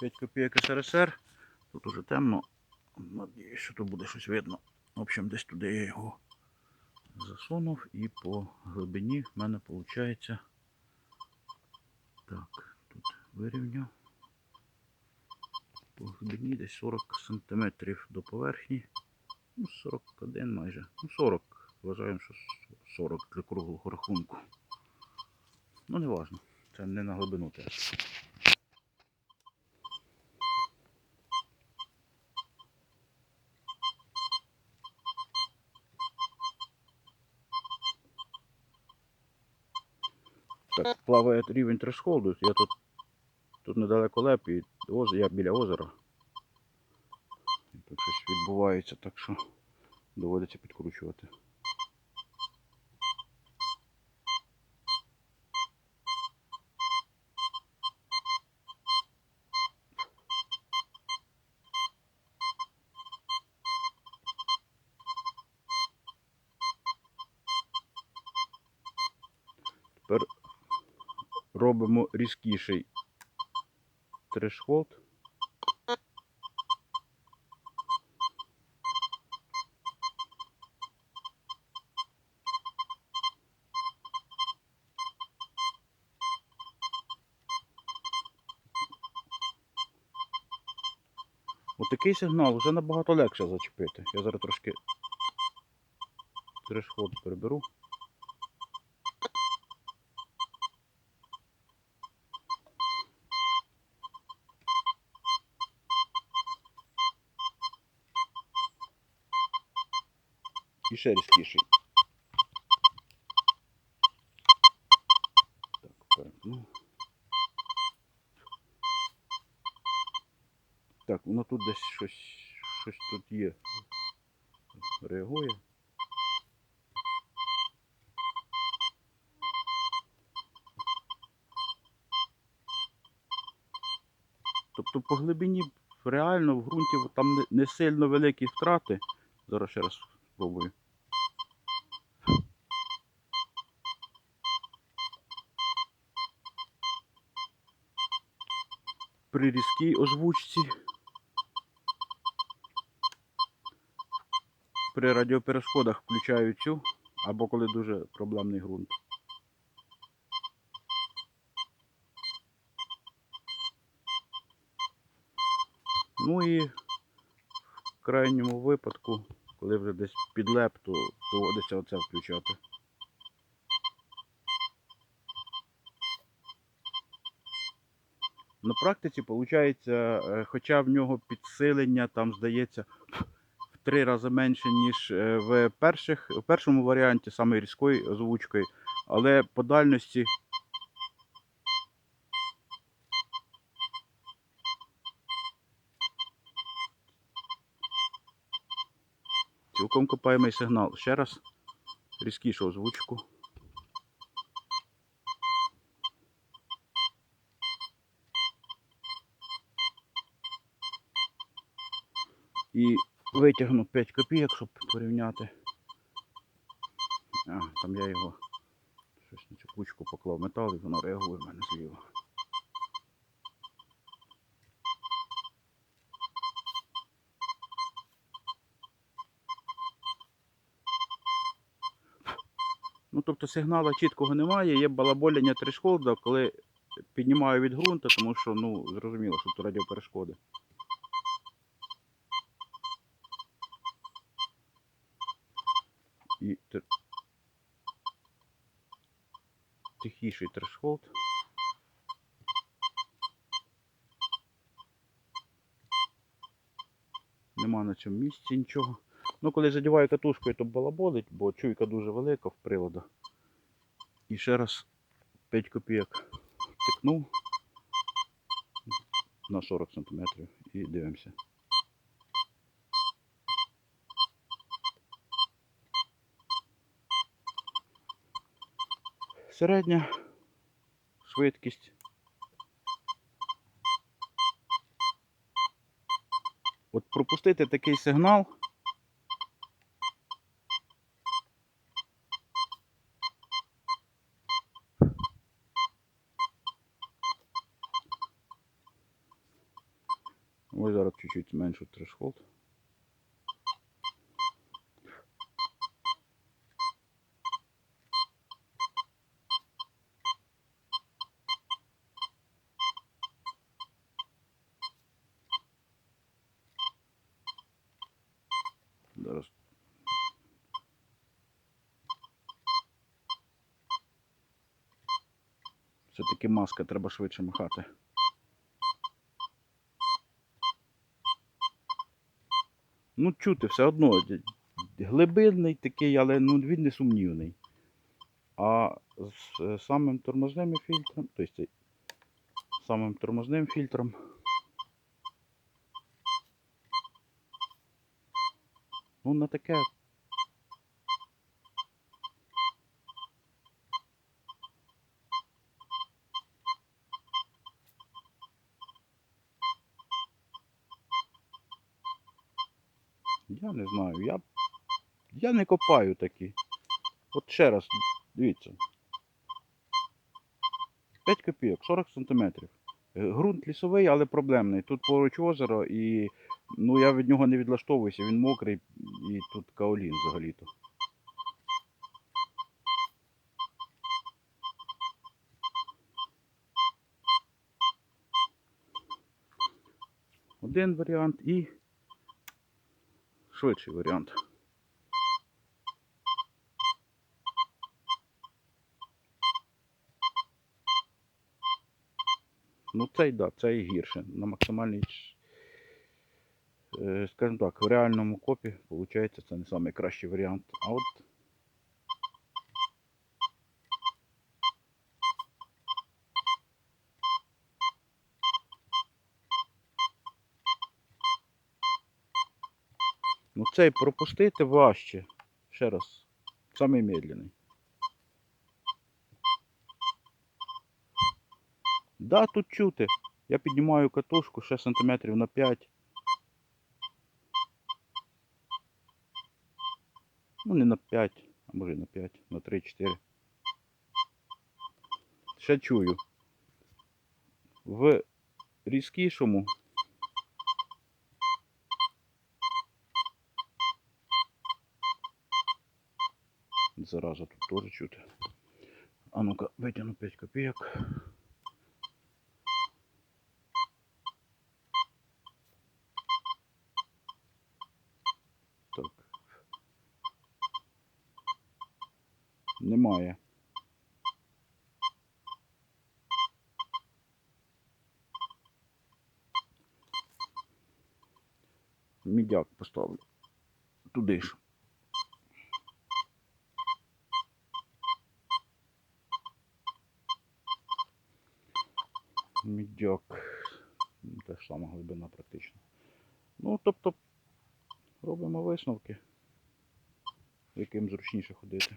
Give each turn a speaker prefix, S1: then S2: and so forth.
S1: 5 копійок СРСР. Тут уже темно. Надіюсь, що тут буде щось видно. В общем, десь туди я його засунув і по глибині в мене виходить. Так, тут вирівняв. По глибині десь 40 см до поверхні. Ну, 41 майже. Ну, 40. Вважаємо, що 40 для круглого рахунку. Ну, не важно. Це не на глибину теж. Так, плаває рівень трешхолду. Я тут, тут недалеко леп і я біля озера. Тут щось відбувається, так що доводиться підкручувати. Робимо різкіший трешхолд. Отакий сигнал вже набагато легше зачепити. Я зараз трошки трешхолд переберу. І ще різкіший. Так. Так, воно тут десь щось, щось тут є. Реагує. Тобто по глибині реально в ґрунті там не сильно великі втрати. Зараз ще раз спробую. При різкій озвучці. При радіоперешкодах включаю цю, або коли дуже проблемний ґрунт. Ну і в крайньому випадку, коли вже десь підлеп, то доводиться оце включати. На практиці виходить, хоча в нього підсилення там здається в три рази менше, ніж е, в, перших, в першому варіанті, саме різкою озвучкою, але по дальності цілком копаємий сигнал. Ще раз різкішу озвучку. І витягну 5 копійок, щоб порівняти. А, там я його щось на цю кучку поклав метал і воно реагує в мене зліва. Ну, тобто сигнала чіткого немає, є балаболяння трешхолда, коли піднімаю від ґрунту, тому що, ну, зрозуміло, що тут радіоперешкоди. І тихіший трешхолд. Нема на цьому місці нічого. Ну, коли задіваю катушкою, то балаболить, бо чуйка дуже велика в привода. І ще раз 5 копійок втикнув на 40 см і дивимося. Середня швидкість. От пропустити такий сигнал. Ось зараз чуть-чуть зменшу трешхолд. Зараз. Все-таки маска треба швидше махати. Ну, чути все одно. Глибинний такий, але ну, він не сумнівний. А з е, самим тормозним фільтром, тобто самим тормозним фільтром. Ну, на таке. Я не знаю. Я, я не копаю такі. От ще раз, дивіться. 5 копійок, 40 сантиметрів. Е, Ґрунт лісовий, але проблемний. Тут поруч озеро і ну, я від нього не відлаштовуюся, він мокрий і тут каолін взагалі-то. Один варіант і швидший варіант. Ну цей да, цей гірше. На максимальній, скажімо так, в реальному копі, виходить, це не найкращий варіант. А от ну цей пропустити важче. Ще раз. Самий медленний. Да, тут чути. Я піднімаю катушку ще сантиметрів на 5. Ну, не на 5, а може на 5, на 3-4. Ще чую. В різкішому. Зараза тут теж чути. А ну-ка, витягну 5 копійок. Так. Немає. Мідяк поставлю. Туди ж. Мідяк. Те ж сама глибина практично. Ну, тобто, робимо висновки, яким зручніше ходити.